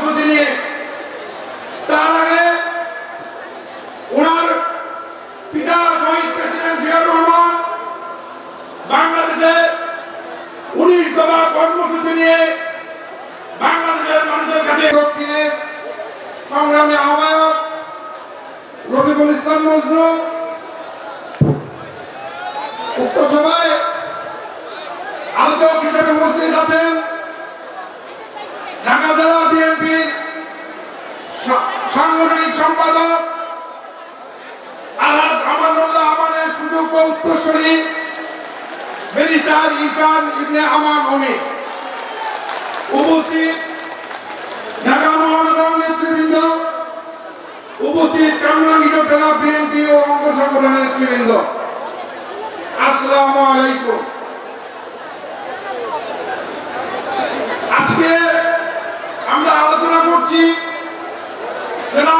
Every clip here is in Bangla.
কর্মসূচি নিয়ে। তার আগে ওনার পিতা শহীদ প্রেসিডেন্ট জিয়াউর রহমান বাংলাদেশে উনিশ দফা কর্মসূচি নিয়ে বাংলাদেশের মানুষের কাছে দক্ষিণের সংগ্রামী আহ্বায়ক রফিকুল ইসলাম মজনু উক্ত সভায় আলোচক হিসেবে উপস্থিত আছেন ঢাকা জেলা বিএনপির সাংগঠনিক সম্পাদক আলহাজ আমানুল্লাহ আমানের সুযোগ্য উত্তরসূরি ব্যারিস্টার ইরফান ইবনে আমান অমিত উপস্থিত ঢাকা মহানগর নেতৃবৃন্দ, উপস্থিত কামরাঙ্গীর জেলা বিএনপি ও অঙ্গ সংগঠনের নেতৃবৃন্দ। আসসালামু আলাইকুম। আজকে আমরা আলোচনা করছি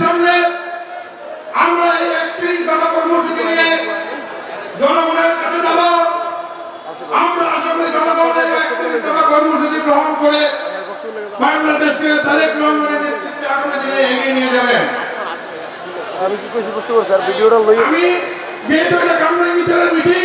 সামনে আমরা এই একত্রিশ দফা কর্মসূচি নিয়ে জনগণের কাছে যাব। আমরা আশা করি জনগণ এই একত্রিশ দফা কর্মসূচি গ্রহণ করে বাংলাদেশকে তারেক রহমানের নেতৃত্বে আগামী দিনে এগিয়ে নিয়ে যাবেন আমি কি কইছি বুঝতে পারছি আর ভিডিওটা লই আমি যেহেতু এটা কামরাঙ্গি জেলার মিটিং